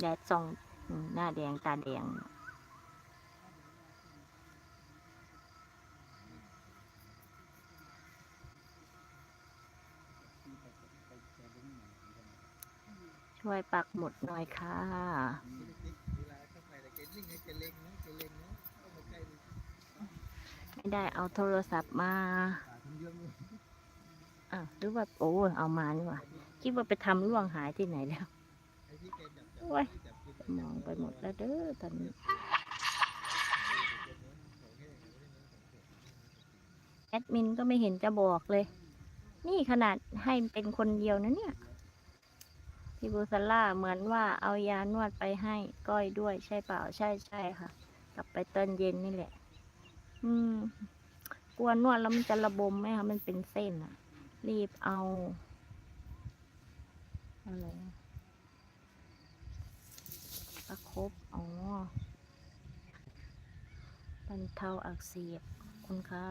แดดส่องหน้าแดงตาแดงช่วยปักหมุดหน่อยค่ะ ไม่ได้เอาโทรศัพท์มาอ้าหรือว่าโอ้เอามานี่ว่า คิดว่าไปทำล่วงหายที่ไหนแล้ว โอ้ยมองไปหมดแล้วเด้อตอนนี้แอดมินก็ไม่เห็นจะบอกเลย นี่ขนาดให้เป็นคนเดียวนะเนี่ยพี่บูซาร่าเหมือนว่าเอายานวดไปให้ก้อยด้วยใช่เปล่าใช่ใช่ค่ะ กลับไปตอนเย็นนี่แหละ อืมกลัวนวดแล้วมันจะระบมไหมคะมันเป็นเส้นอะรีบเอาอะไรอะประคบอ๋ อบรรเทาอักเสบขอบคุณค่ะ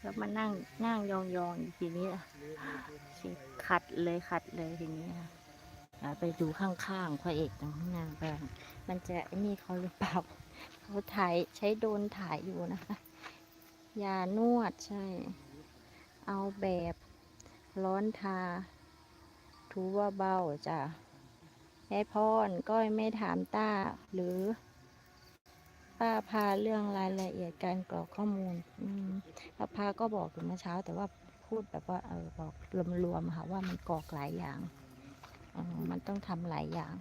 แล้วมานั่งนั่งยองๆอยู่ทีนี้ล่ะสิขัดเลยขัดเลยทีนี้ค่ะไปดูข้างๆพระเอกตรงนางแบงมันจะไอ้นี่เขาหรือเปล่าเขาถ่ายใช้โดนถ่ายอยู่นะคะยานวดใช่ เอาแบบร้อนทาทูว่าเบาจ้ะยายพรก้อยไม่ถามต้าหรือ ป้าพาเรื่องรายละเอียดการกรอกข้อมูล อืมป้าพาก็บอกอยู่เมื่อเช้า แต่ว่าพูดแบบว่าเออบอกรวมๆค่ะว่ามันกรอกหลายอย่างอมันต้องทำหลายอย่าง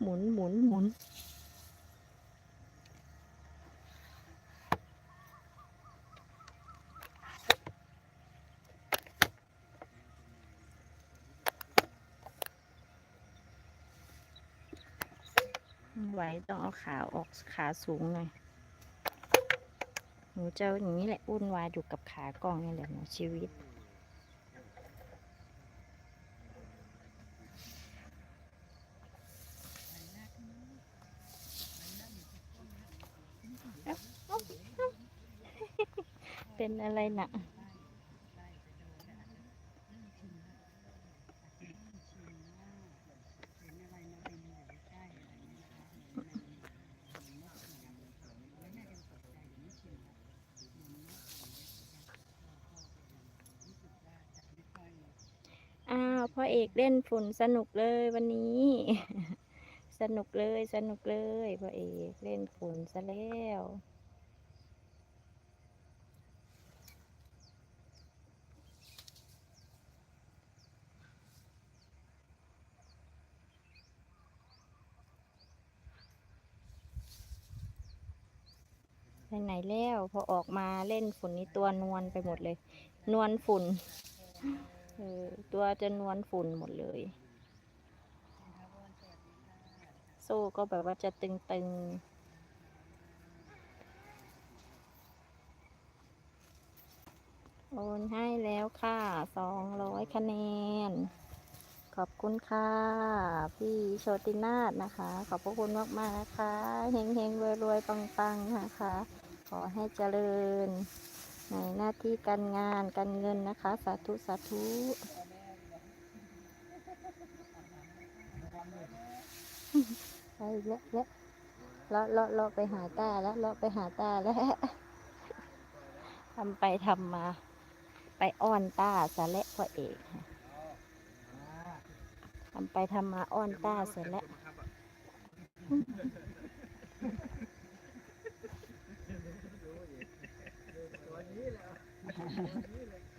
หมุนหมุนหมุน ไหวต้องเอาขาออกขาสูงหน่อย หนูจะอย่างนี้แหละวุ่นวายอยู่กับขากล้องนี่แหละหนูชีวิต เป็นอะไรหนะ อ้าวพ่อเอกเล่นฝุ่นสนุกเลยวันนี้ สนุกเลยสนุกเลยพ่อเอกเล่นฝุ่นซะแล้วไปไหนแล้วพอออกมาเล่นฝุ่นนี่ตัวนวลไปหมดเลย นวลฝุ่น เออตัวจะนวลฝุ่นหมดเลย โซ่ก็แบบว่าจะตึงๆโอนให้แล้วค่ะสองร้อยคะแนน ขอบคุณค่ะ พี่โชตินาศนะคะ ขอบพระคุณมากๆนะคะ เฮงเฮงรวยรวยๆปังๆนะคะ ขอให้เจริญ หน้าที่การงานการเงินนะคะ สาธุ สาธุไปแล้วแล้วเลาะเลาะเลาะไปหาตาแล้วเลาะไปหาตาแล้วทำไปทำมา ไปอ้อนตาซะและพ่อเอกทำไปทำมาอ้อนตาเสร็จแล้ว Yeah.